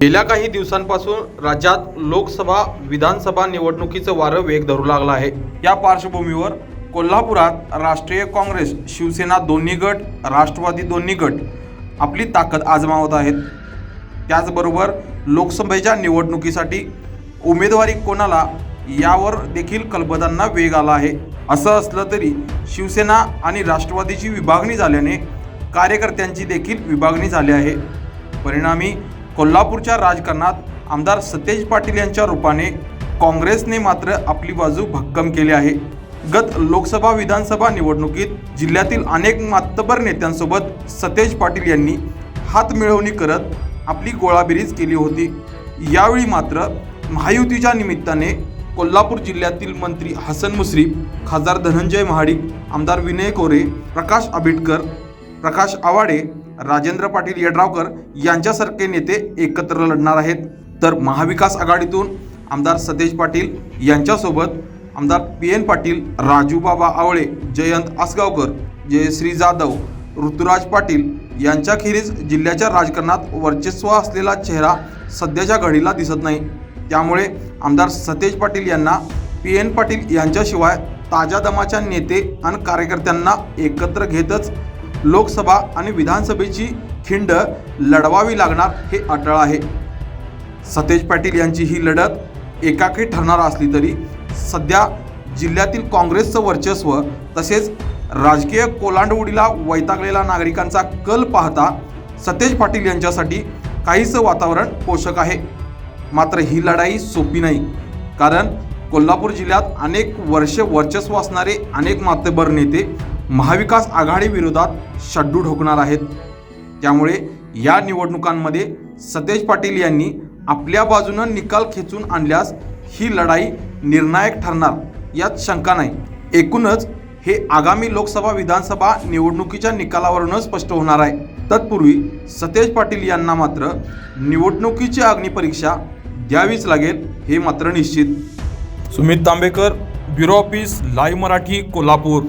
गेल्या काही दिवसांपासून राज्यात लोकसभा विधानसभा निवडणुकीचं वारं वेग धरू लागला आहे. या पार्श्वभूमीवर कोल्हापुरात राष्ट्रीय काँग्रेस शिवसेना दोन्ही गट राष्ट्रवादी दोन्ही गट आपली ताकद आजमावत आहेत. त्याचबरोबर लोकसभेच्या निवडणुकीसाठी उमेदवारी कोणाला यावर देखील कलबदांना वेग आला आहे. असं असलं तरी शिवसेना आणि राष्ट्रवादीची विभागणी झाल्याने कार्यकर्त्यांची देखील विभागणी झाली आहे. परिणामी कोल्हापूरच्या राजकारणात आमदार सतेज पाटील यांच्या रूपाने काँग्रेसने मात्र आपली बाजू भक्कम केली आहे. गत लोकसभा विधानसभा निवडणुकीत जिल्ह्यातील अनेक मातबर नेत्यांसोबत सतेज पाटील यांनी हातमिळवणी करत आपली गोळाबेरीज केली होती. यावेळी मात्र महायुतीच्या निमित्ताने कोल्हापूर जिल्ह्यातील मंत्री हसन मुश्रीफ खासदार धनंजय महाडिक आमदार विनय कोरे प्रकाश आंबेडकर प्रकाश आवाडे राजेंद्र पाटील यड्रावकर यांच्यासारखे नेते एकत्र लढणार आहेत. तर महाविकास आघाडीतून आमदार सतेज पाटील यांच्यासोबत आमदार पी एन पाटील राजूबाबा आवळे जयंत आसगावकर जयश्री जाधव ऋतुराज पाटील यांच्याखेरीज जिल्ह्याच्या राजकारणात वर्चस्व असलेला चेहरा सध्याच्या घडीला दिसत नाही. त्यामुळे आमदार सतेज पाटील यांना पी एन पाटील यांच्याशिवाय ताज्या दमाच्या नेते आणि कार्यकर्त्यांना एकत्र घेतच लोकसभा आणि विधानसभेची खिंड लढवावी लागणार हे अटळ आहे. सतेज पाटील यांची ही लढत एकाकी ठरणार असली तरी सध्या जिल्ह्यातील काँग्रेसचं वर्चस्व तसेच राजकीय कोलांडवडीला वैतागलेला नागरिकांचा कल पाहता सतेज पाटील यांच्यासाठी काहीसं वातावरण पोषक आहे. मात्र ही लढाई सोपी नाही. कारण कोल्हापूर जिल्ह्यात अनेक वर्षे वर्चस्व असणारे अनेक मातेबर नेते महाविकास आघाडी विरोधात शड्डू ठोकणार आहेत. त्यामुळे या निवडणुकांमध्ये सतेज पाटील यांनी आपल्या बाजूनं निकाल खेचून आणल्यास ही लढाई निर्णायक ठरणार यात शंका नाही. एकूणच हे आगामी लोकसभा विधानसभा निवडणुकीच्या निकालावरूनच स्पष्ट होणार आहे. तत्पूर्वी सतेज पाटील यांना मात्र निवडणुकीची अग्निपरीक्षा द्यावीच लागेल हे मात्र निश्चित. Sumit Tambekar bureau office live Marathi Kolhapur.